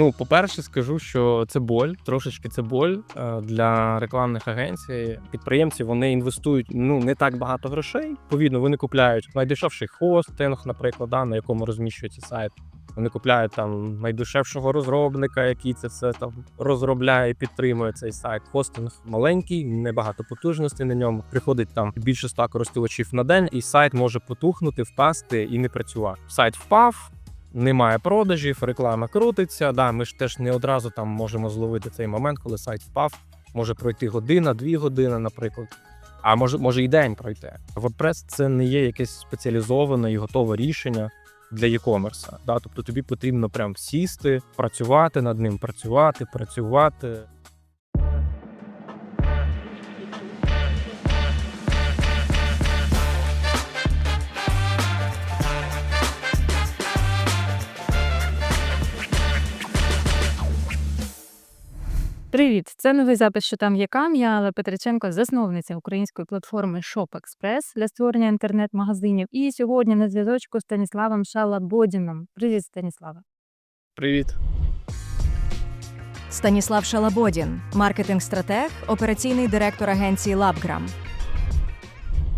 Ну, по-перше, скажу, що це боль, трошечки це боль е, для рекламних агенцій. Підприємці вони інвестують ну не так багато грошей. Відповідно, вони купляють найдешевший хостинг, наприклад, да, на якому розміщується сайт. Вони купляють там найдешевшого розробника, який це все там розробляє і підтримує цей сайт. Хостинг маленький, небагато потужностей на ньому. Приходить там більше ста користувачів на день, і сайт може потухнути, впасти і не працювати. Сайт впав. Немає продажів, реклама крутиться. Да, ми ж теж не одразу там можемо зловити цей момент, коли сайт впав. Може пройти година, дві години, наприклад. А може, може і день пройти. WordPress це не є якесь спеціалізоване і готове рішення для e-commerce. Да? Тобто тобі потрібно прям сісти, працювати над ним, працювати, працювати. Привіт! Це новий запис, що там є кам. Я Алла Петриченко, засновниця української платформи ShopExpress для створення інтернет-магазинів. І сьогодні на зв'язочку з Станіславом Шалабодіном. Привіт, Станіслава. Привіт. Станіслав Шалабодін, маркетинг-стратег, операційний директор агенції LabGram.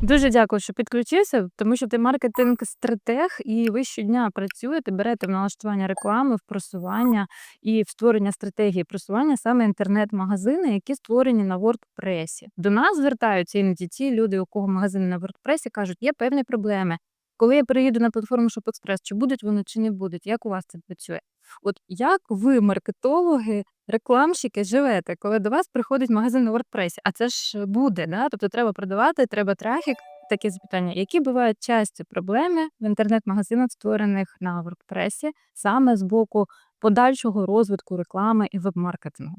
Дуже дякую, що підключився, тому що ти маркетинг-стратег, і ви щодня працюєте, берете в налаштування реклами, в просування і в створення стратегії просування саме інтернет-магазини, які створені на WordPress. До нас звертаються іноді ті люди, у кого магазини на WordPress, кажуть, є певні проблеми. Коли я переїду на платформу ShopExpress, чи будуть вони, чи не будуть? Як у вас це працює? От як ви, маркетологи, рекламщики, живете, коли до вас приходить магазин на WordPress, а це ж буде, да? тобто треба продавати, треба трафік. Таке запитання, які бувають часті проблеми в інтернет-магазинах, створених на WordPress, саме з боку подальшого розвитку реклами і веб-маркетингу?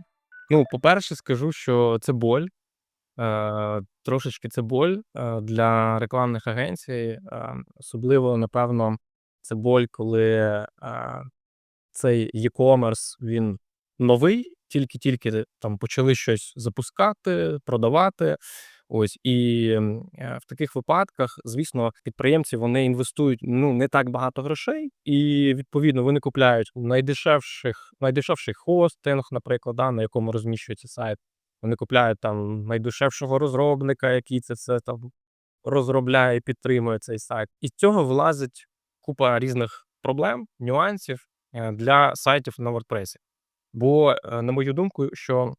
Ну, по-перше, скажу, що це боль. Е, трошечки це боль е, для рекламних агенцій. Е, особливо, напевно, це боль, коли е, цей e-commerce він новий, тільки-тільки там почали щось запускати, продавати. Ось і е, в таких випадках, звісно, підприємці вони інвестують ну не так багато грошей, і відповідно вони купляють найдешевших, найдешевший хостинг, наприклад, да, на якому розміщується сайт. Вони купляють там найдешевшого розробника, який це все там розробляє підтримує цей сайт. І з цього вилазить купа різних проблем, нюансів для сайтів на WordPress. Бо, е, на мою думку, що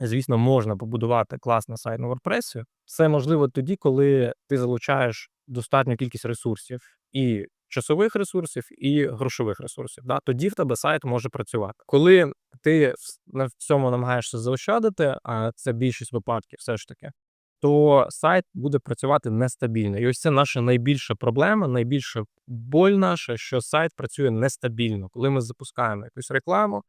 звісно, можна побудувати класний сайт на WordPress. Це можливо тоді, коли ти залучаєш достатню кількість ресурсів і часових ресурсів, і грошових ресурсів. Да? Тоді в тебе сайт може працювати. Коли ти в- цьому намагаєшся заощадити, а це більшість випадків, все ж таки. То сайт буде працювати нестабільно. І ось це наша найбільша проблема, найбільша боль наша, що сайт працює нестабільно. Коли ми запускаємо якусь рекламу,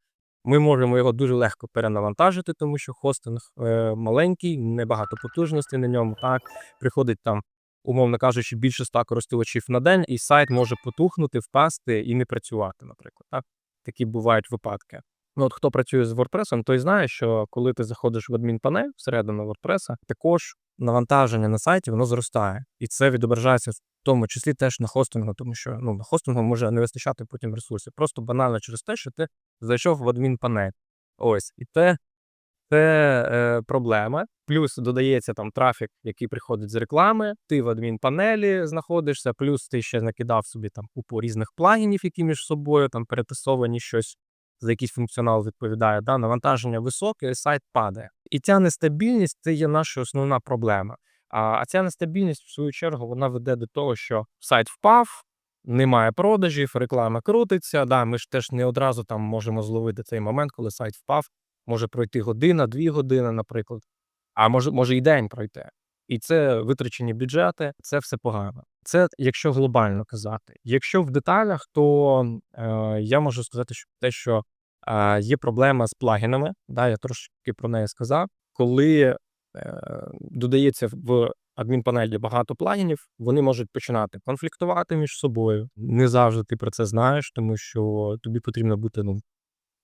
ми можемо його дуже легко перенавантажити, тому що хостинг е, маленький, небагато потужностей на ньому. Так приходить там, умовно кажучи, більше ста користувачів на день, і сайт може потухнути, впасти і не працювати. Наприклад, так такі бувають випадки. Ну, от хто працює з WordPress, той знає, що коли ти заходиш в адмінпанель всередину WordPress, також навантаження на сайті воно зростає, і це відображається в тому числі теж на хостингу, тому що ну на хостингу може не вистачати потім ресурсів. Просто банально через те, що ти зайшов в адмінпанель. Ось, і те, це е, проблема. Плюс додається там трафік, який приходить з реклами. Ти в адмінпанелі знаходишся, плюс ти ще накидав собі там купу різних плагінів, які між собою там перетасовані щось за якийсь функціонал відповідає. Да? Навантаження високе, і сайт падає. І ця нестабільність це є наша основна проблема. А, ця нестабільність, в свою чергу, вона веде до того, що сайт впав, немає продажів, реклама крутиться. Да, ми ж теж не одразу там можемо зловити цей момент, коли сайт впав. Може пройти година, дві години, наприклад, а може, може і день пройти. І це витрачені бюджети, це все погано. Це якщо глобально казати. Якщо в деталях, то е, я можу сказати, що те, що є проблема з плагінами, да, я трошки про неї сказав. Коли е, додається в адмінпанелі багато плагінів, вони можуть починати конфліктувати між собою. Не завжди ти про це знаєш, тому що тобі потрібно бути ну,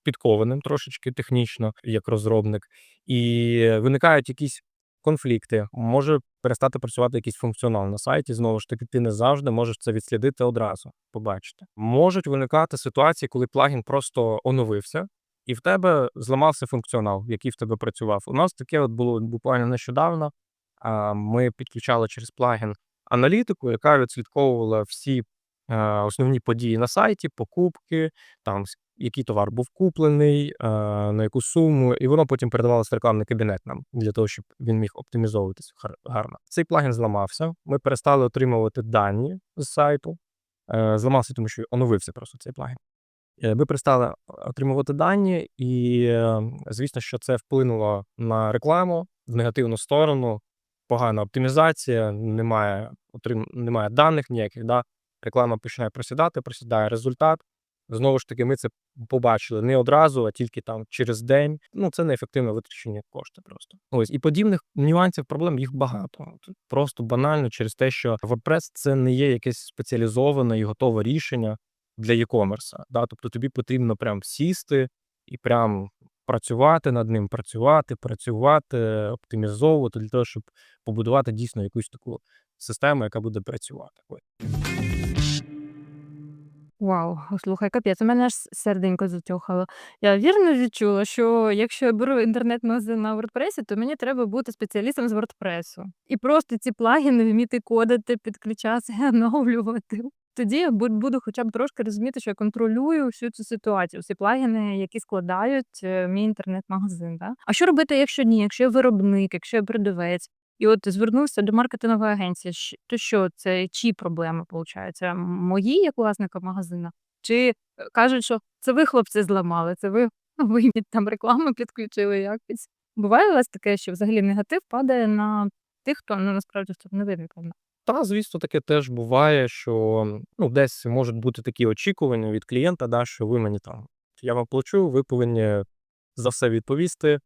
підкованим трошечки технічно, як розробник, і виникають якісь конфлікти, може перестати працювати якийсь функціонал на сайті. Знову ж таки, ти не завжди можеш це відслідити одразу, побачити. Можуть виникати ситуації, коли плагін просто оновився, і в тебе зламався функціонал, який в тебе працював. У нас таке от було буквально нещодавно. Ми підключали через плагін аналітику, яка відслідковувала всі е, основні події на сайті, покупки, там який товар був куплений, е, на яку суму, і воно потім передавалося в рекламний кабінет нам для того, щоб він міг оптимізовуватися гарно. Цей плагін зламався. Ми перестали отримувати дані з сайту. Е, Зламався, тому що оновився просто цей плагін. Е, Ми перестали отримувати дані, і звісно, що це вплинуло на рекламу в негативну сторону. Погана оптимізація, немає отрим... немає даних ніяких. Да? Реклама починає просідати, просідає результат. Знову ж таки, ми це побачили не одразу, а тільки там через день. Ну, це неефективно витрачені кошти просто. Ось і подібних нюансів, проблем їх багато. Просто банально через те, що WordPress це не є якесь спеціалізоване і готове рішення для e-commerce. Да? Тобто тобі потрібно прям сісти і прям працювати над ним, працювати, працювати, оптимізовувати для того, щоб побудувати дійсно якусь таку систему, яка буде працювати. Ой. Вау, слухай, капець, у мене аж серденько затьохало. Я вірно відчула, що якщо я беру інтернет-магазин на WordPress, то мені треба бути спеціалістом з WordPress. І просто ці плагіни вміти кодити, підключати, оновлювати. Тоді я бу- буду хоча б трошки розуміти, що я контролюю всю цю ситуацію, всі плагіни, які складають е, мій інтернет-магазин. Да? А що робити, якщо ні? Якщо я виробник, якщо я продавець, і от звернувся до маркетингової агенції, то що це чиї проблеми виходить? Мої як власника магазина? Чи е, кажуть, що це ви хлопці зламали, це ви, ви там рекламу підключили якось. Буває у вас таке, що взагалі негатив падає на тих, хто ну, насправді хто не винен. Та, звісно, таке теж буває, що ну, десь можуть бути такі очікування від клієнта, да, що ви мені там, я вам плачу, ви повинні за все відповісти,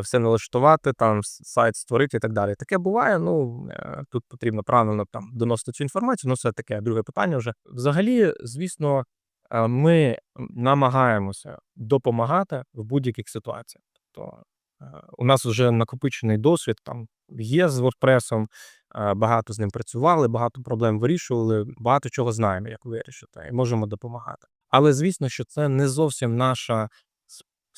все налаштувати, там сайт створити і так далі. Таке буває. Ну е, тут потрібно правильно там доносити цю інформацію. Ну, це таке друге питання вже. Взагалі, звісно, е, ми намагаємося допомагати в будь-яких ситуаціях. Тобто е, у нас вже накопичений досвід там є з WordPress, е, багато з ним працювали, багато проблем вирішували, багато чого знаємо, як вирішити, і можемо допомагати. Але звісно, що це не зовсім наша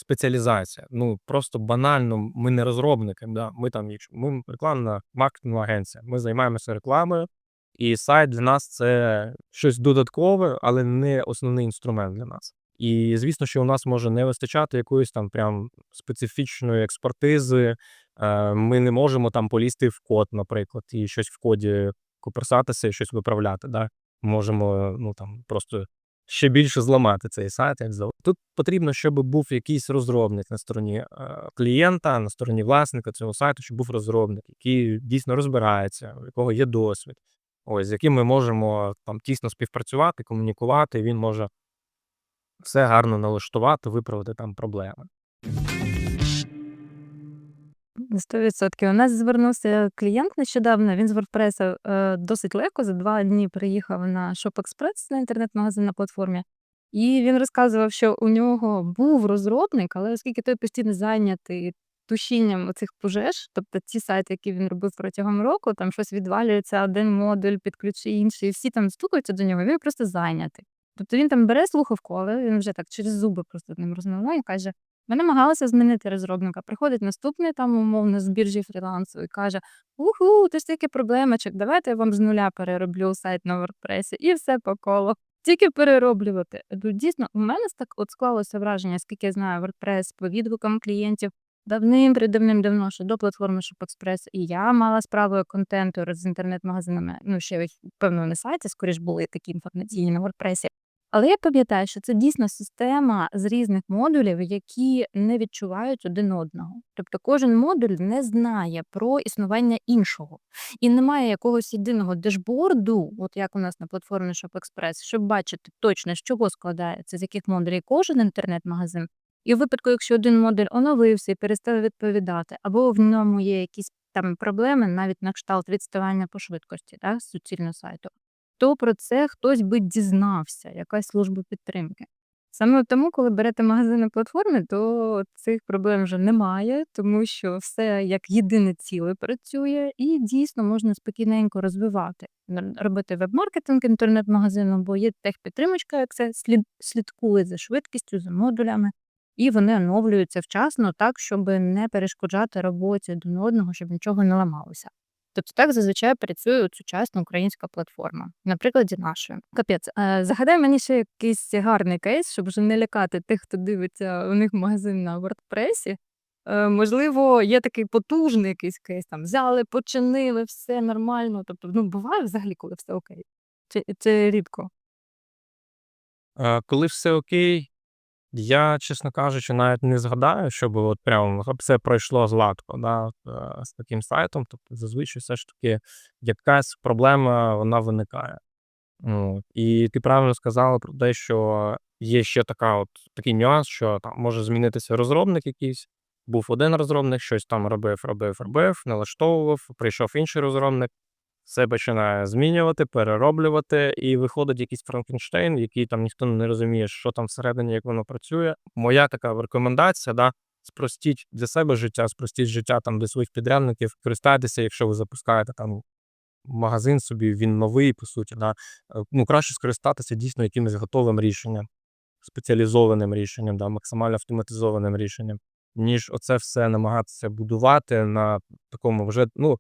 спеціалізація. Ну просто банально, ми не розробники. Да? Ми там, якщо ми рекламна маркетингова агенція, ми займаємося рекламою, і сайт для нас це щось додаткове, але не основний інструмент для нас. І звісно, що у нас може не вистачати якоїсь там прям специфічної експертизи. Е, Ми не можемо там полізти в код, наприклад, і щось в коді куперсатися і щось виправляти. Да? Можемо ну там просто ще більше зламати цей сайт. Як зав- Тут потрібно, щоб був якийсь розробник на стороні е, клієнта, на стороні власника цього сайту, щоб був розробник, який дійсно розбирається, у якого є досвід. Ось з яким ми можемо там тісно співпрацювати, комунікувати. і Він може все гарно налаштувати, виправити там проблеми. 100%. У нас звернувся клієнт нещодавно. Він з WordPress е, досить легко за два дні приїхав на ShopExpress на інтернет-магазин на платформі. І він розказував, що у нього був розробник, але оскільки той постійно зайнятий тушінням оцих пожеж, тобто ті сайти, які він робив протягом року, там щось відвалюється, один модуль підключи інший, і всі там стукаються до нього, він просто зайнятий. Тобто він там бере слухавку, але він вже так через зуби просто ним розмовляє і каже: ми намагалися змінити розробника. Приходить наступний там умовно з біржі фрілансу і каже: Уху, ти ж такі проблемочок, давайте я вам з нуля перероблю сайт на WordPress і все по колу. Тільки перероблювати. Дійсно, у мене так от склалося враження, скільки я знаю WordPress по відгукам клієнтів давним придавним давно ще до платформи ShopExpress, і я мала справу контенту з інтернет-магазинами. Ну ще певно не сайті, скоріш були такі інформаційні на WordPress. Але я пам'ятаю, що це дійсно система з різних модулів, які не відчувають один одного. Тобто кожен модуль не знає про існування іншого. І немає якогось єдиного дешборду, от як у нас на платформі ShopExpress, щоб бачити точно, з чого складається, з яких модулів кожен інтернет-магазин. І у випадку, якщо один модуль оновився і перестав відповідати, або в ньому є якісь там проблеми, навіть на кшталт відставання по швидкості, так, суцільно сайту, то про це хтось би дізнався, якась служба підтримки. Саме тому, коли берете магазини платформи, то цих проблем вже немає, тому що все як єдине ціле працює, і дійсно можна спокійненько розвивати, робити веб-маркетинг інтернет-магазину, бо є техпідтримочка, як це слід, слідкує за швидкістю, за модулями, і вони оновлюються вчасно так, щоб не перешкоджати роботі один одного, щоб нічого не ламалося. Тобто так зазвичай працює от сучасна українська платформа, на прикладі нашої. Капець, е, загадай мені ще якийсь гарний кейс, щоб вже не лякати тих, хто дивиться у них магазин на WordPress. Е, можливо, є такий потужний якийсь кейс, там взяли, починили, все нормально. Тобто, ну буває взагалі, коли все окей. Це, це рідко. Е, Коли все окей, я, чесно кажучи, навіть не згадаю, щоб от прям все пройшло гладко да, е, з таким сайтом. Тобто, зазвичай все ж таки якась проблема вона виникає. Ну, і ти правильно сказала про те, що є ще така от, такий нюанс, що там може змінитися розробник якийсь. Був один розробник, щось там робив, робив, робив, налаштовував, прийшов інший розробник, все починає змінювати, перероблювати, і виходить якийсь Франкенштейн, який там ніхто не розуміє, що там всередині, як воно працює. Моя така рекомендація, да, спростіть для себе життя, спростіть життя там для своїх підрядників, користайтеся, якщо ви запускаєте там магазин собі, він новий, по суті, да. е, ну, краще скористатися дійсно якимось готовим рішенням, спеціалізованим рішенням, да, максимально автоматизованим рішенням, ніж оце все намагатися будувати на такому вже, ну,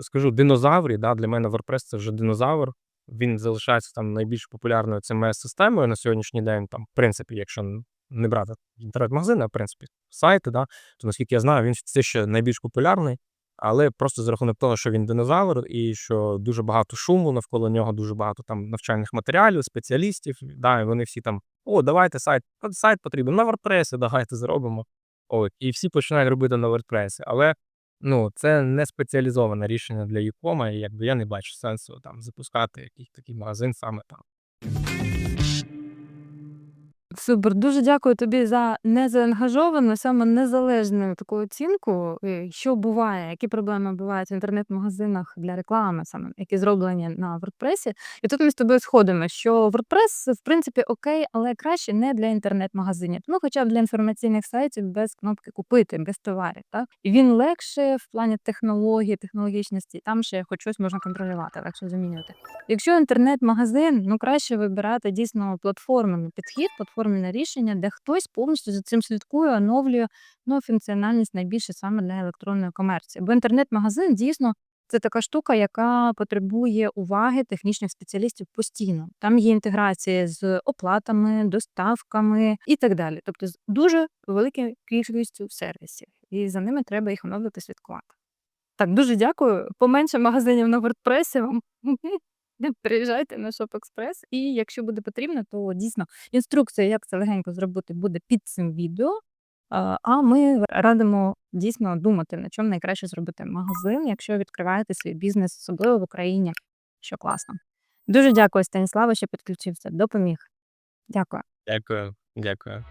скажу, динозаврі. Да, для мене WordPress це вже динозавр. Він залишається там найбільш популярною CMS-системою на сьогоднішній день. Там, в принципі, якщо не брати інтернет-магазини, а в принципі, сайти, да, то наскільки я знаю, він все ще найбільш популярний. Але просто за рахунок того, що він динозавр, і що дуже багато шуму навколо нього, дуже багато там навчальних матеріалів, спеціалістів. Да, і вони всі там: о, давайте сайт, сайт потрібен на WordPress, давайте зробимо. От, і всі починають робити на WordPress. Але ну, це не спеціалізоване рішення для Юкома, і якби я не бачу сенсу там запускати якийсь такий магазин саме там. Супер, дуже дякую тобі за незаангажовану, саме незалежну таку оцінку, е, що буває, які проблеми бувають в інтернет-магазинах для реклами, саме які зроблені на WordPress. І тут ми з тобою сходимо, що WordPress, в принципі, окей, але краще не для інтернет-магазинів. Ну, хоча б для інформаційних сайтів без кнопки купити, без товарів. Так? І він легше в плані технології, технологічності, там ще хоч щось можна контролювати, легше замінювати. Якщо інтернет-магазин, ну краще вибирати дійсно платформений підхід, платформене рішення, де хтось повністю за цим слідкує, оновлює ну, функціональність найбільше саме для електронної комерції. Бо інтернет-магазин дійсно це така штука, яка потребує уваги технічних спеціалістів постійно. Там є інтеграція з оплатами, доставками і так далі. Тобто з дуже великою кількістю сервісів, і за ними треба їх оновлювати, слідкувати. Так, дуже дякую. Поменше магазинів на WordPress вам. Приїжджайте на ShopExpress, і якщо буде потрібно, то дійсно інструкція, як це легенько зробити, буде під цим відео. А ми радимо дійсно думати, на чому найкраще зробити магазин, якщо відкриваєте свій бізнес, особливо в Україні, що класно. Дуже дякую, Станіслава, що підключився. Допоміг. Дякую. Дякую, дякую.